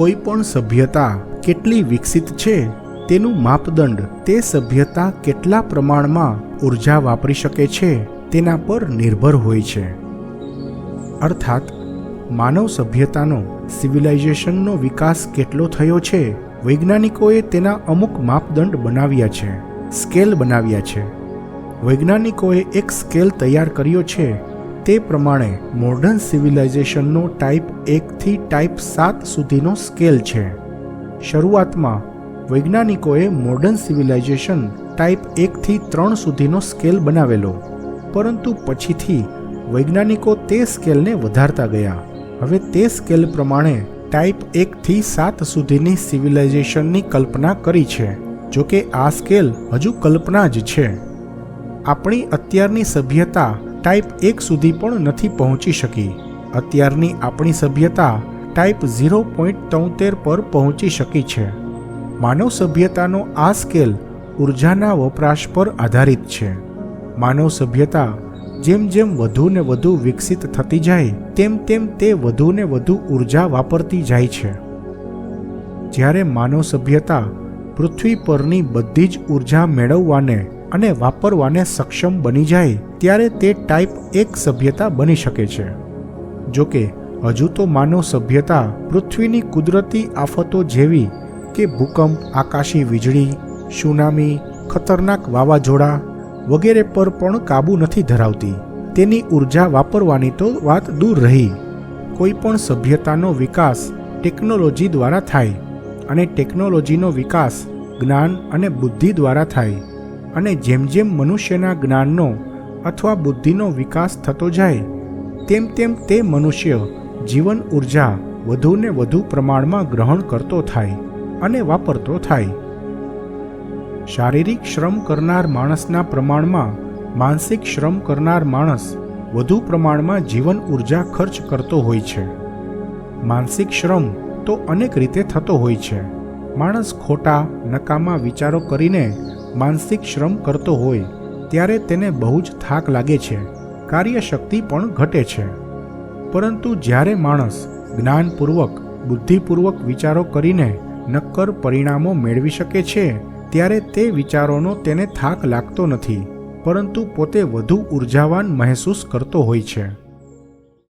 કોઈ પણ સભ્યતા કેટલી વિકસિત છે તેનું માપદંડ તે સભ્યતા કેટલા પ્રમાણમાં ઊર્જા વાપરી શકે છે તેના પર નિર્ભર હોય છે. અર્થાત, માનવ સભ્યતાનો, સિવિલાઇઝેશનનો વિકાસ કેટલો થયો છે, વૈજ્ઞાનિકોએ તેના અમુક માપદંડ બનાવ્યા છે, સ્કેલ બનાવ્યા છે. વૈજ્ઞાનિકોએ એક સ્કેલ તૈયાર કર્યો છે તે પ્રમાણે મોડર્ન સિવિલાઇઝેશનનો ટાઈપ એકથી ટાઈપ સાત સુધીનો સ્કેલ છે. શરૂઆતમાં વૈજ્ઞાનિકોએ મોડર્ન સિવિલાઇઝેશન ટાઈપ એકથી ત્રણ સુધીનો સ્કેલ બનાવેલો, પરંતુ પછીથી વૈજ્ઞાનિકો તે સ્કેલને વધારતા ગયા. હવે તે સ્કેલ પ્રમાણે ટાઈપ એકથી સાત સુધીની સિવિલાઇઝેશનની કલ્પના કરી છે જો કે આ સ્કેલ હજુ કલ્પના જ છે. આપણી અત્યારની સભ્યતા ટાઈપ એક સુધી પણ નથી પહોંચી શકી. અત્યારની આપણી સભ્યતા ટાઈપ ઝીરો પોઈન્ટ તોતેર પર પહોંચી શકી છે. માનવ સભ્યતાનો આ સ્કેલ ઉર્જાના વપરાશ પર આધારિત છે. માનવ સભ્યતા જેમ જેમ વધુ ને વધુ વિકસિત થતી જાય, તેમ તેમ તે વધુ ને વધુ ઊર્જા વાપરતી જાય છે. જ્યારે માનવ સભ્યતા પૃથ્વી પરની બધી જ ઊર્જા મેળવવાને અને વાપરવાને સક્ષમ બની જાય ત્યારે તે ટાઈપ એક સભ્યતા બની શકે છે. જોકે હજુ તો માનવ સભ્યતા પૃથ્વીની કુદરતી આફતો જેવી કે ભૂકંપ, આકાશી વીજળી, સુનામી, ખતરનાક વાવાઝોડા વગેરે પર પણ કાબૂ નથી ધરાવતી. તેની ઊર્જા વાપરવાની તો વાત દૂર રહી. કોઈ પણ સભ્યતાનો વિકાસ ટેકનોલોજી દ્વારા થાય અને ટેકનોલોજીનો વિકાસ જ્ઞાન અને બુદ્ધિ દ્વારા થાય. અને જેમ જેમ મનુષ્યના જ્ઞાનનો અથવા બુદ્ધિનો વિકાસ થતો જાય, તેમ તેમ તે મનુષ્ય જીવન ઊર્જા વધુને વધુ પ્રમાણમાં ગ્રહણ કરતો થાય અને વાપરતો થાય. શારીરિક શ્રમ કરનાર માણસના પ્રમાણમાં માનસિક શ્રમ કરનાર માણસ વધુ પ્રમાણમાં જીવન ઊર્જા ખર્ચ કરતો હોય છે. માનસિક શ્રમ તો અનેક રીતે થતો હોય છે. માણસ ખોટા, નકામા વિચારો કરીને માનસિક શ્રમ કરતો હોય, ત્યારે તેને બહુ જ થાક લાગે છે. કાર્યશક્તિ પણ ઘટે છે. પરંતુ જ્યારે માણસ જ્ઞાનપૂર્વક, બુદ્ધિપૂર્વક વિચારો કરીને નક્કર પરિણામો મેળવી શકે છે, ત્યારે તે વિચારોનો તેને થાક લાગતો નથી, પરંતુ પોતે વધુ ઉર્જાવાન મહેસૂસ કરતો હોય છે.